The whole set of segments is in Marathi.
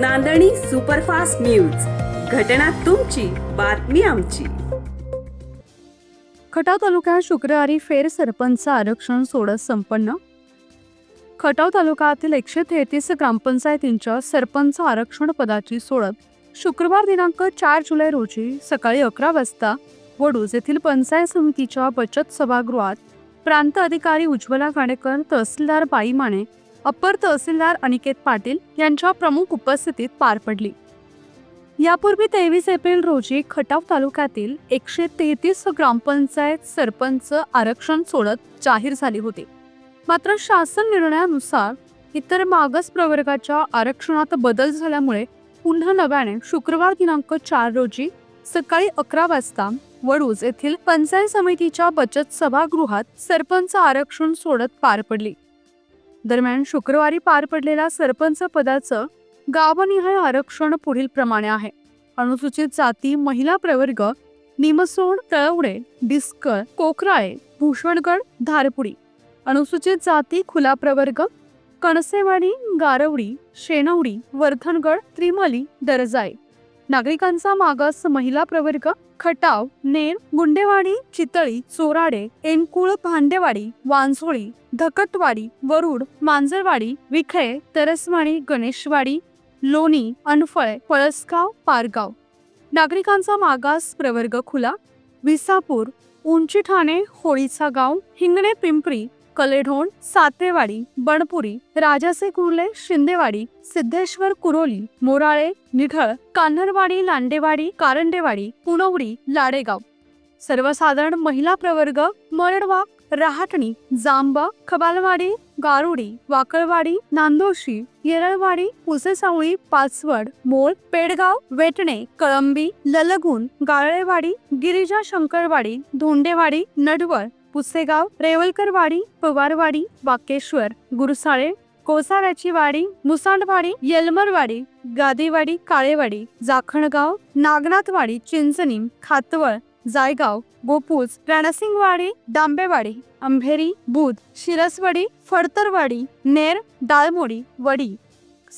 नांदणी सुपरफास्ट न्यूज. घटना तुमची बातमी आमची. खटाव तालुक्यात शुक्रवारी फेर सरपंच आरक्षण सोडत संपन्न? खटाव तालुक्यातील एकशे तेहतीस ग्रामपंचायतींच्या सरपंच आरक्षण पदाची सोडत शुक्रवार दिनांक चार जुलै रोजी सकाळी अकरा वाजता वडूज येथील पंचायत समितीच्या बचत सभागृहात प्रांत अधिकारी उज्ज्वला गाडेकर तहसीलदार बाई माने अप्पर तहसीलदार अनिकेत पाटील यांच्या प्रमुख उपस्थितीत पार पडली. यापूर्वी तेवीस एप्रिल रोजी खटाव तालुक्यातील एकशे तेहतीस ग्रामपंचायत सरपंच आरक्षण सोडत जाहीर झाली होती. मात्र शासन निर्णयानुसार इतर मागास प्रवर्गाच्या आरक्षणात बदल झाल्यामुळे पुन्हा नव्याने शुक्रवार दिनांक चार रोजी सकाळी अकरा वाजता वडूज येथील पंचायत समितीच्या बचत सभागृहात सरपंच आरक्षण सोडत पार पडली. दरम्यान शुक्रवारी पार पडलेल्या सरपंच पदाचं गावनिहाय आरक्षण पुढील प्रमाणे आहे. अनुसूचित जाती महिला प्रवर्ग निमसोड तळवडे डिस्कर कोकराळे भूषणगड धारपुडी अनुसूचित जाती खुला प्रवर्ग कणसेवाडी गारवडी शेनवडी वर्धनगड त्रिमली दरजाई नागरिकांचा मागास महिला प्रवर्ग खटाव नेर गुंडेवाडी चितळी चोराडे एनकुळ भांडेवाडी वांझोळी धकटवाडी वरुड मांजरवाडी विखळे तरसवाडी गणेशवाडी लोणी अनफळे पळसगाव पारगाव. नागरिकांचा मागास प्रवर्ग खुला विसापूर उंची ठाणे होळीचा गाव हिंगणे पिंपरी कलेढोण सातेवाडी बणपुरी राजासे कुर्ले शिंदेवाडी सिद्धेश्वर कुरोली मोराळे निघळ कान्हरवाडी लांडेवाडी कारंडेवाडी पुनवडी लाडेगाव. सर्वसाधारण महिला प्रवर्ग मरडवा रहाटणी जांबा खबालवाडी गारुडी वाकळवाडी नांदोशी येरळवाडी पुसेसावळी पाचवड मोळ पेडगाव वेटणे कळंबी ललगुण गाळेवाडी गिरिजा शंकरवाडी धोंडेवाडी नडवळ पुसेगाव रेवलकरवाडी पवारवाडी वाकेश्वर गुरसाळे कोसाऱ्याची वाडी मुसांडवाडी येलमरवाडी गादीवाडी काळेवाडी जाखणगाव नागनाथवाडी चिंचणी खातवळ जायगाव गोपूज रणसिंगवाडी डांबेवाडी अंभेरी बुध शिरसवाडी फडतरवाडी नेर डाळमोडी वडी.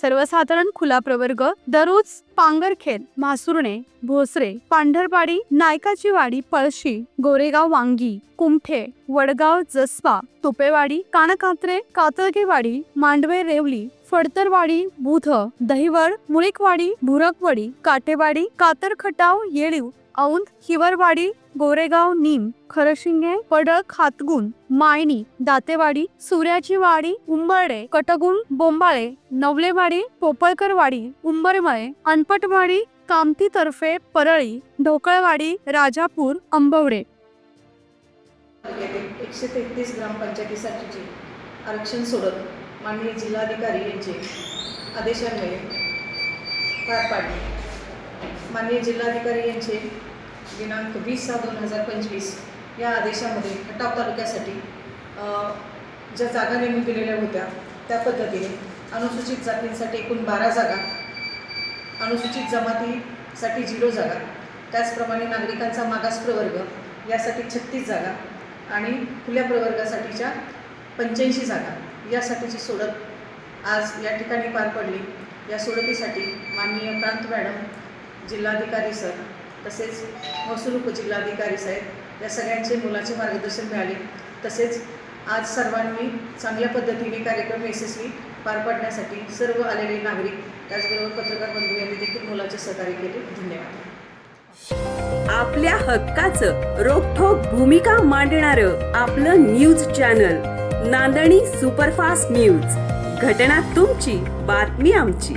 सर्वसाधारण खुला प्रवर्ग दररोज पांगरखेल म्हासुर्णे भोसरे पांढरवाडी नायकाची वाडी पळशी गोरेगाव वांगी कुमठे वडगाव जसपा तुपेवाडी कानकात्रे कातळगेवाडी मांडवे रेवली फडतरवाडी बुध दहिवड मुळीकवाडी भुरकवाडी काटेवाडी कातरखटाव येळीव औंध हिवरवाडी गोरेगाव नीम खरशिंगे पडळ खातगुण मायणी दातेवाडी सूर्याची वाडी उंबरडे कटगुण बोंबाळे नवलेवाडी पोपळकरवाडी उंबरमळे अनपटवाडी कामतीतर्फे परळी ढोकळवाडी राजापूर अंबवडे. एकशे तेहतीस ग्रामपंचायतीसाठीचे आरक्षण सोडत माननीय जिल्हाधिकारी यांचे आदेशान्वये पार पाडले. माननीय जिल्हाधिकारी यांचे दिनांक वीस सहा दोन हजार पंचवीस या आदेशामध्ये खटाव तालुक्यासाठी ज्या जागा नेमून दिलेल्या होत्या त्या पद्धतीने अनुसूचित जातींसाठी एकूण बारा जागा अनुसूचित जमातीसाठी झिरो जागा त्याचप्रमाणे नागरिकांचा मागास प्रवर्ग यासाठी छत्तीस जागा आणि खुल्या प्रवर्गासाठीच्या पंच्याऐंशी जागा यासाठीची सोडत आज या ठिकाणी पार पडली. या सोडतीसाठी माननीय प्रांत मॅडम जिल्हाधिकारी सर तसेच महसूल उपजिल्हाधिकारी साहेब या सगळ्यांचे मुलाचे मार्गदर्शन मिळाले. तसेच आज सर्वांनी चांगल्या पद्धतीने कार्यक्रम यशस्वी पार पाडण्यासाठी सर्व आलेले नागरिक त्याचबरोबर पत्रकार बंधू यांनी देखील मुलाचे सहकार्य केले. धन्यवाद. आपल्या हक्काचं रोखोक भूमिका मांडणार आपलं news channel Nandani superfast news. घटना तुमची बातमी आमची.